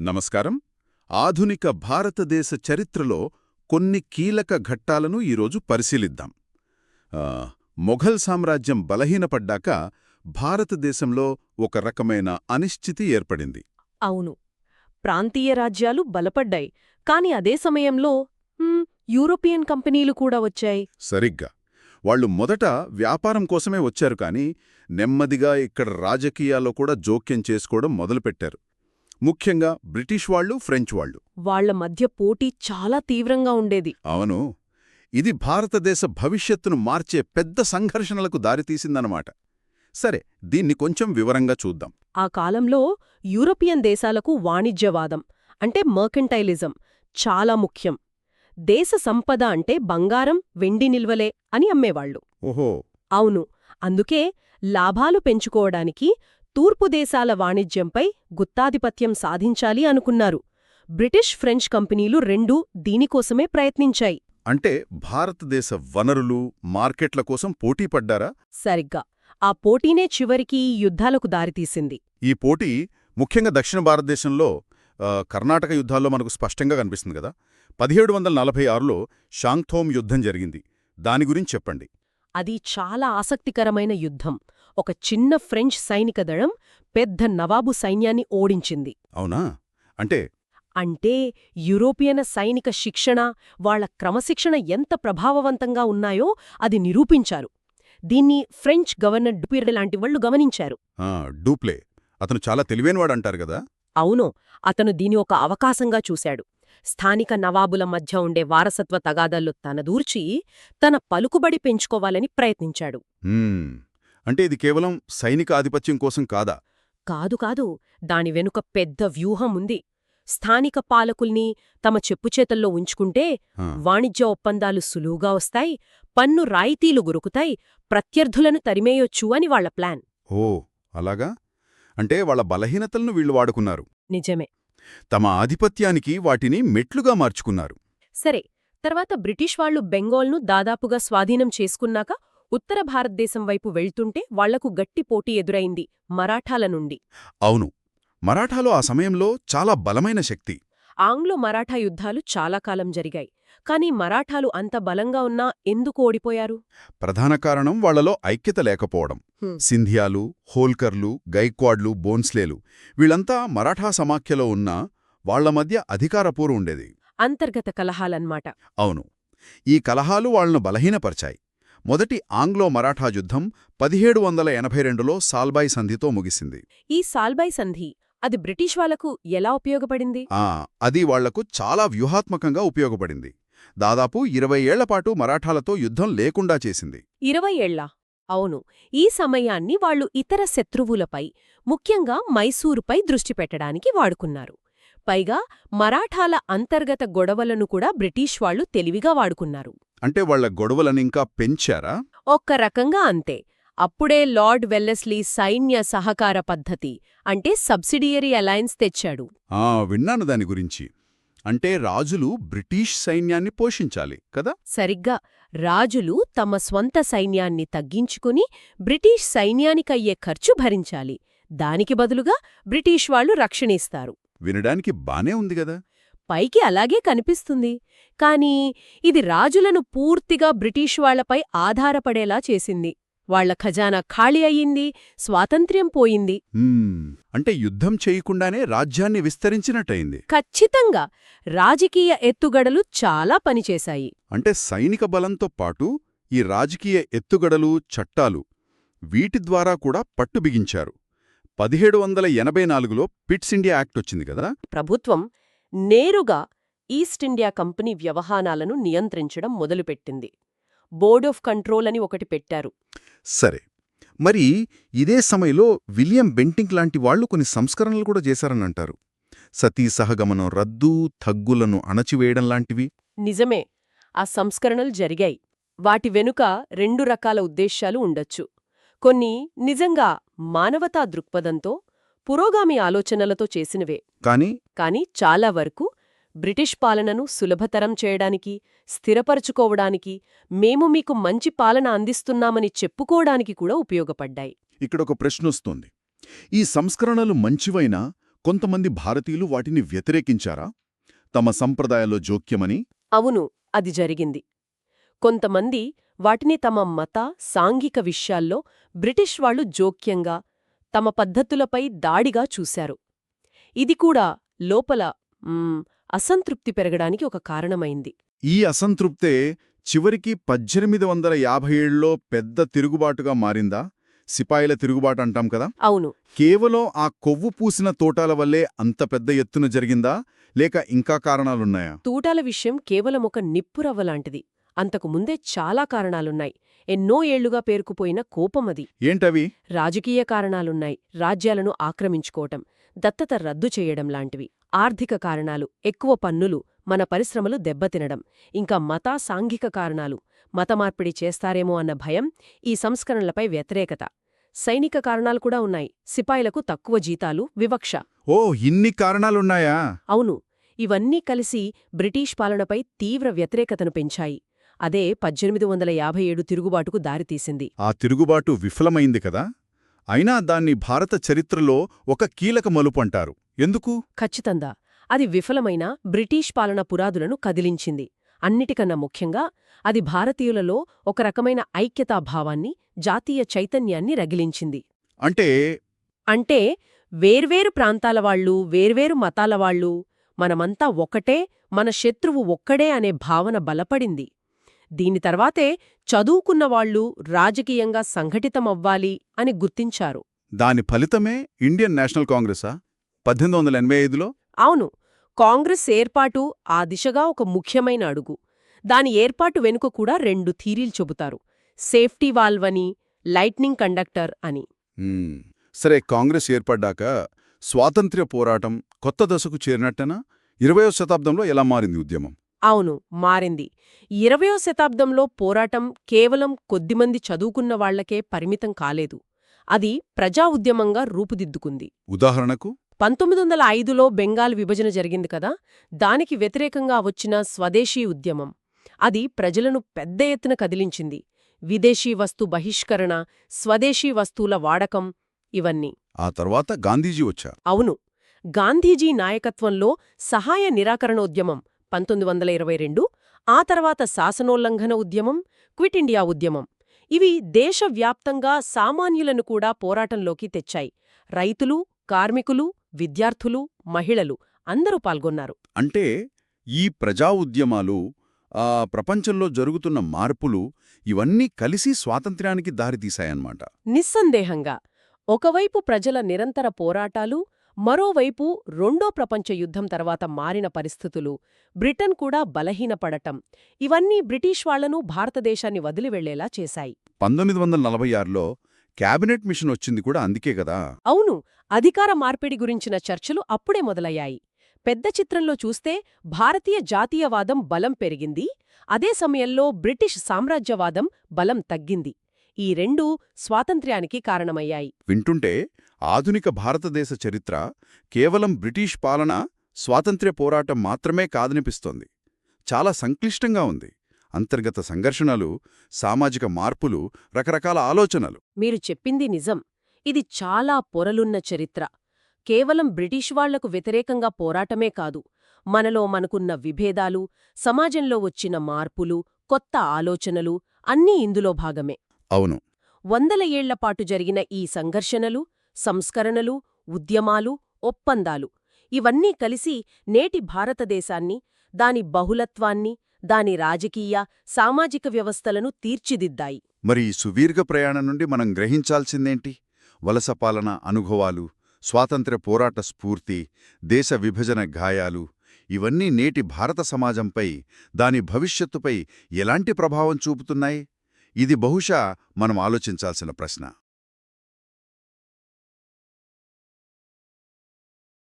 నమస్కారం. ఆధునిక భారతదేశ చరిత్రలో కొన్ని కీలక ఘట్టాలను ఈరోజు పరిశీలిద్దాం. మొఘల్ సామ్రాజ్యం బలహీనపడ్డాక భారతదేశంలో ఒక రకమైన అనిశ్చితి ఏర్పడింది. అవును. ప్రాంతీయ రాజ్యాలు బలపడ్డాయి. కాని అదే సమయంలో యూరోపియన్ కంపెనీలు కూడా వచ్చాయి. సరిగ్గా. వాళ్ళు మొదట వ్యాపారం కోసమే వచ్చారు కానీ నెమ్మదిగా ఇక్కడ రాజకీయాల్లో కూడా జోక్యం చేసుకోవడం మొదలుపెట్టారు. ముఖ్యంగా బ్రిటిష్ వాళ్ళు ఫ్రెంచ్ వాళ్ళు. వాళ్ళ మధ్య పోటీ చాలా తీవ్రంగా ఉండేది. అవును. ఇది భారతదేశ భవిష్యత్తును మార్చే పెద్ద సంఘర్షణలకు దారితీసిందన్నమాట. సరే దీన్ని కొంచెం వివరంగా చూద్దాం. ఆ కాలంలో యూరోపియన్ దేశాలకు వాణిజ్యవాదం అంటే మర్కెంటైలిజం చాలా ముఖ్యం. దేశ సంపద అంటే బంగారం వెండి నిల్వలే అని అమ్మేవాళ్ళు ఓహో. అవును. అందుకే లాభాలు పెంచుకోవడానికి తూర్పు దేశాల వాణిజ్యంపై గుత్తాధిపత్యం సాధించాలి అనుకున్నారు. బ్రిటిష్ ఫ్రెంచ్ కంపెనీలు రెండూ దీనికోసమే ప్రయత్నించాయి. అంటే భారతదేశ వనరులు మార్కెట్ల కోసం పోటీ పడ్డారా? సరిగ్గా. ఆ పోటీనే చివరికి ఈ యుద్ధాలకు దారితీసింది. ఈ పోటీ ముఖ్యంగా దక్షిణ భారతదేశంలో కర్ణాటక యుద్ధాల్లో మనకు స్పష్టంగా కనిపిస్తుంది కదా. పదిహేడు వందల నలభై ఆరులో షాంగ్థోమ్ యుద్ధం జరిగింది. దాని గురించి చెప్పండి. అది చాలా ఆసక్తికరమైన యుద్ధం. ఒక చిన్న ఫ్రెంచ్ సైనిక దళం పెద్ద నవాబు సైన్యాన్ని ఓడించింది. అవునా? అంటే? అంటే యూరోపియన సైనిక శిక్షణ వాళ్ళ క్రమశిక్షణ ఎంత ప్రభావవంతంగా ఉన్నాయో అది నిరూపించారు. దీన్ని ఫ్రెంచ్ గవర్నర్ డుపిర్ లాంటి వాళ్ళు గమనించారు. డూప్లే. అతను చాలా తెలివైనవాడు అంటారు కదా? అవును. అతను దీని ఒక అవకాశంగా చూశాడు. స్థానిక నవాబుల మధ్య ఉండే వారసత్వ తగాదాల్లో తనదూర్చి తన పలుకుబడి పెంచుకోవాలని ప్రయత్నించాడు. అంటే ఇది కేవలం సైనిక ఆధిపత్యం కోసం కాదా? కాదు కాదు దాని వెనుక పెద్ద వ్యూహం ఉంది. స్థానిక పాలకుల్ని తమ చెప్పుచేతల్లో ఉంచుకుంటే వాణిజ్య ఒప్పందాలు సులువుగా వస్తాయి పన్ను రాయితీలు గురుకుతాయి ప్రత్యర్థులను తరిమేయొచ్చు అని వాళ్ళ ప్లాన్. ఓ అలాగా? అంటే వాళ్ళ బలహీనతలను వీళ్ళు వాడుకున్నారు. నిజమే. తమ ఆధిపత్యానికి వాటిని మెట్లుగా మార్చుకున్నారు. సరే తర్వాత బ్రిటిష్ వాళ్ళు బెంగాల్ను దాదాపుగా స్వాధీనం చేసుకున్నాక ఉత్తర భారతదేశం వైపు వెళ్తుంటే వాళ్ళకు గట్టి పోటీ ఎదురైంది మరాఠాల నుండి. అవును మరాఠాలో ఆ సమయంలో చాలా బలమైన శక్తి. ఆంగ్లో మరాఠా యుద్ధాలు చాలా కాలం జరిగాయి. కానీ మరాఠాలు అంత బలంగా ఉన్నా ఎందుకు ఓడిపోయారు? ప్రధాన కారణం వాళ్ళలో ఐక్యత లేకపోవడం. సింధియాలు హోల్కర్లు గైక్వాడ్లు బోన్స్లేలు వీళ్ళంతా మరాఠా సమాఖ్యలో ఉన్నా వాళ్ళ మధ్య అధికారపోరు ఉండేది. అంతర్గత కలహాలన్మాట అవును ఈ కలహాలు వాళ్ళను బలహీనపరిచాయి. మొదటి ఆంగ్లో మరాఠా యుద్ధం పదిహేడు వందల ఎనభై రెండులో సాల్బాయి సంధితో ముగిసింది. ఈ సాల్బాయ్ సంధి అది బ్రిటిష్ వాళ్ళకు ఎలా ఉపయోగపడింది? ఆ అది వాళ్ళకు చాలా వ్యూహాత్మకంగా ఉపయోగపడింది. దాదాపు ఇరవై ఏళ్ళపాటు మరాఠాలతో యుద్ధం లేకుండా చేసింది. ఇరవై ఏళ్ళ? అవును. ఈ సమయాన్ని వాళ్ళు ఇతర శత్రువులపై ముఖ్యంగా మైసూరుపై దృష్టి పెట్టడానికి వాడుకున్నారు. పైగా మరాఠాల అంతర్గత గొడవలను కూడా బ్రిటిష్ వాళ్ళు తెలివిగా వాడుకున్నారు. అంటే వాళ్ళ గొడవలనింకా పెంచారా? ఒక్క రకంగా అంతే. అప్పుడే లార్డ్ వెల్లెస్లీ సైన్య సహకార పద్ధతి అంటే సబ్సిడియరీ అలయన్స్ తెచ్చాడు. ఆ విన్నాను దాని గురించి. అంటే రాజులు బ్రిటిష్ సైన్యాన్ని పోషించాలి కదా? సరిగ్గా. రాజులు తమ స్వంత సైన్యాన్ని తగ్గించుకుని బ్రిటిష్ సైన్యానికయ్యే ఖర్చు భరించాలి. దానికి బదులుగా బ్రిటిష్ వాళ్ళు రక్షణిస్తారు. వినడానికి బానే ఉంది గదా పైకి అలాగే కనిపిస్తుంది. కాని ఇది రాజులను పూర్తిగా బ్రిటిష్ వాళ్ళపై ఆధారపడేలా చేసింది. వాళ్ళ ఖజానా ఖాళీ అయ్యింది స్వాతంత్ర్యం పోయింది. అంటే యుద్ధం చేయకుండానే రాజ్యాన్ని విస్తరించినట్టయింది. ఖచ్చితంగా. రాజకీయ ఎత్తుగడలు చాలా పనిచేశాయి. అంటే సైనిక బలంతో పాటు ఈ రాజకీయ ఎత్తుగడలు చట్టాలు వీటి ద్వారా కూడా పట్టు బిగించారు పదిహేడు వందల ఎనభై నాలుగులో పిట్స్ ఇండియా యాక్ట్ వచ్చింది కదా? ప్రభుత్వం నేరుగా ఈస్ట్ ఇండియా కంపెనీ వ్యవహారాలను నియంత్రించడం మొదలుపెట్టింది. బోర్డ్ ఆఫ్ కంట్రోల్ అని ఒకటి పెట్టారు. సరే. మరి ఇదే సమయంలో విలియం బెంటింగ్ లాంటి వాళ్ళు కొన్ని సంస్కరణలు కూడా చేశారని అంటారు సతీ సహగమనం రద్దు తగ్గులను అణచివేయడం లాంటివి. నిజమే. ఆ సంస్కరణలు జరిగాయి. వాటి వెనుక రెండు రకాల ఉద్దేశ్యాలు ఉండొచ్చు. కొన్ని నిజంగా మానవతా దృక్పథంతో పురోగామి ఆలోచనలతో చేసినవే. కానీ? కాని చాలా వరకు బ్రిటిష్ పాలనను సులభతరం చేయడానికి స్థిరపరచుకోవడానికి మేము మీకు మంచి పాలన అందిస్తున్నామని చెప్పుకోవడానికి కూడా ఉపయోగపడ్డాయి. ఇక్కడొక ప్రశ్నొస్తోంది. ఈ సంస్కరణలు మంచివైనా కొంతమంది భారతీయులు వాటిని వ్యతిరేకించారా? తమ సంప్రదాయాల్లో జోక్యమని? అవును అది జరిగింది. కొంతమంది వాటిని తమ మత సాంఘిక విషయాల్లో బ్రిటిష్ వాళ్ళు జోక్యంగా తమ పద్ధతులపై దాడిగా చూశారు. ఇది కూడా లోపల అసంతృప్తి పెరగడానికి ఒక కారణమైంది. ఈ అసంతృప్తే చివరికి పద్దెనిమిది వందల యాభై ఏడులో పెద్ద తిరుగుబాటుగా మారిందా? సిపాయిల తిరుగుబాటు అంటాం కదా? అవును. కేవలం ఆ కొవ్వు పూసిన తోటాల వల్లే అంత పెద్ద ఎత్తున జరిగిందా? లేక ఇంకా కారణాలున్నాయా? తూటాల విషయం కేవలం ఒక నిప్పురవ్వ లాంటిది. అంతకు ముందే చాలా కారణాలున్నాయి. ఎన్నో ఏళ్ళుగా పేరుకుపోయిన కోపమది. ఏంటవి? రాజకీయ కారణాలున్నాయి. రాజ్యాలను ఆక్రమించుకోవటం దత్తత రద్దు చేయడం లాంటివి. ఆర్థిక కారణాలు ఎక్కువ పన్నులు మన పరిశ్రమలు దెబ్బతినడం ఇంకా మత సాంఘిక కారణాలు మతమార్పిడి చేస్తారేమో అన్న భయం ఈ సంస్కరణలపై వ్యతిరేకత. సైనిక కారణాలు కూడా ఉన్నాయి. సిపాయిలకు తక్కువ జీతాలు వివక్ష. ఓ ఇన్ని కారణాలున్నాయా? అవును. ఇవన్నీ కలిసి బ్రిటీష్ పాలనపై తీవ్ర వ్యతిరేకతను పెంచాయి. అదే పద్దెనిమిది వందల యాభై ఏడు తిరుగుబాటుకు దారితీసింది ఆ తిరుగుబాటు విఫలమైంది కదా? అయినా దాన్ని భారత చరిత్రలో ఒక కీలక మలుపు అంటారు. ఎందుకు? ఖచ్చితంగా. అది విఫలమైన బ్రిటీష్ పాలన పురాదులను కదిలించింది. అన్నిటికన్నా ముఖ్యంగా అది భారతీయులలో ఒక రకమైన ఐక్యతాభావాన్ని జాతీయ చైతన్యాన్ని రగిలించింది. అంటే? అంటే వేర్వేరు ప్రాంతాల వాళ్ళు వేర్వేరు మతాల వాళ్ళు మనమంతా ఒకటే మన శత్రువు ఒక్కడే అనే భావన బలపడింది. దీని తర్వాతే చదువుకున్న వాళ్ళు రాజకీయంగా సంఘటితమవ్వాలి అని గుర్తించారు. దాని ఫలితమే ఇండియన్ నేషనల్ కాంగ్రెసా? పద్దెనిమిది వందల ఎనభై ఐదులో? అవును. కాంగ్రెస్ ఏర్పాటు ఆ దిశగా ఒక ముఖ్యమైన అడుగు. దాని ఏర్పాటు వెనుక కూడా రెండు థీరీలు చెబుతారు. సేఫ్టీ వాల్వ్ అని లైట్నింగ్ కండక్టర్ అని. సరే కాంగ్రెస్ ఏర్పడ్డాక స్వాతంత్ర్య పోరాటం కొత్త దశకు చేరినట్టనా? ఇరవయో శతాబ్దంలో ఎలా మారింది ఉద్యమం? అవును మారింది. ఇరవయో శతాబ్దంలో పోరాటం కేవలం కొద్దిమంది చదువుకున్న వాళ్ళకే పరిమితం కాలేదు. అది ప్రజా ఉద్యమంగా రూపుదిద్దుకుంది. ఉదాహరణకు? పంతొమ్మిది వందల ఐదులో బెంగాల్ విభజన జరిగింది కదా దానికి వ్యతిరేకంగా వచ్చిన స్వదేశీ ఉద్యమం. అది ప్రజలను పెద్ద ఎత్తున కదిలించింది. విదేశీ వస్తు బహిష్కరణ స్వదేశీ వస్తువుల వాడకం ఇవన్నీ. ఆ తర్వాత గాంధీజీ వచ్చారు. అవును. గాంధీజీ నాయకత్వంలో సహాయ నిరాకరణోద్యమం పంతొమ్మిది వందల ఇరవై రెండు ఆ తర్వాత శాసనోల్లంఘన ఉద్యమం క్విట్ ఇండియా ఉద్యమం. ఇవి దేశవ్యాప్తంగా సామాన్యులను కూడా పోరాటంలోకి తెచ్చాయి. రైతులు కార్మికులు విద్యార్థులు మహిళలు అందరూ పాల్గొన్నారు. అంటే ఈ ప్రజా ఉద్యమాలు ఆ ప్రపంచంలో జరుగుతున్న మార్పులు ఇవన్నీ కలిసి స్వాతంత్ర్యానికి దారితీశాయన్నమాట. నిస్సందేహంగా. ఒకవైపు ప్రజల నిరంతర పోరాటాలు మరోవైపు రెండో ప్రపంచ యుద్ధం తర్వాత మారిన పరిస్థితులు బ్రిటన్ కూడా బలహీనపడటం ఇవన్నీ బ్రిటిష్ వాళ్ళను భారతదేశాన్ని వదిలి వెళ్ళేలా చేశాయి. పంతొమ్మిది వందల నలభై ఆరులో క్యాబినెట్ మిషన్ వచ్చింది కూడా అందుకే కదా? అవును అధికార మార్పిడి గురించిన చర్చలు అప్పుడే మొదలయ్యాయి. పెద్ద చిత్రంలో చూస్తే భారతీయ జాతీయవాదం బలం పెరిగింది అదే సమయంలో బ్రిటిష్ సామ్రాజ్యవాదం బలం తగ్గింది. ఈ రెండూ స్వాతంత్ర్యానికి కారణమయ్యాయి. వింటుంటే ఆధునిక భారతదేశ చరిత్ర కేవలం బ్రిటిష్ పాలన స్వాతంత్ర్య పోరాటం మాత్రమే కాదనిపిస్తోంది. చాలా సంక్లిష్టంగా ఉంది. అంతర్గత సంఘర్షణలు సామాజిక మార్పులు రకరకాల ఆలోచనలు. మీరు చెప్పింది నిజం. ఇది చాలా పొరలున్న చరిత్ర. కేవలం బ్రిటిష్ వాళ్ళకు వ్యతిరేకంగా పోరాటమే కాదు. మనలో మనకున్న విభేదాలు సమాజంలో వచ్చిన మార్పులు కొత్త ఆలోచనలు అన్నీ ఇందులో భాగమే. అవును. వందల ఏళ్ళపాటు జరిగిన ఈ సంఘర్షణలు సంస్కరణలు ఉద్యమాలు ఒప్పందాలు. ఇవన్నీ కలిసి నేటి భారతదేశాన్ని దాని బహుళత్వాన్ని దాని రాజకీయ సామాజిక వ్యవస్థలను తీర్చిదిద్దాయి. మరి ఈ సుదీర్ఘ ప్రయాణం నుండి మనం గ్రహించాల్సిందేంటి? వలస పాలన అనుభవాలు స్వాతంత్ర్య పోరాట స్ఫూర్తి దేశ విభజన గాయాలు ఇవన్నీ నేటి భారత సమాజంపై దాని భవిష్యత్తుపై ఎలాంటి ప్రభావం చూపుతున్నాయి? ఇది బహుశా మనం ఆలోచించాల్సిన ప్రశ్న.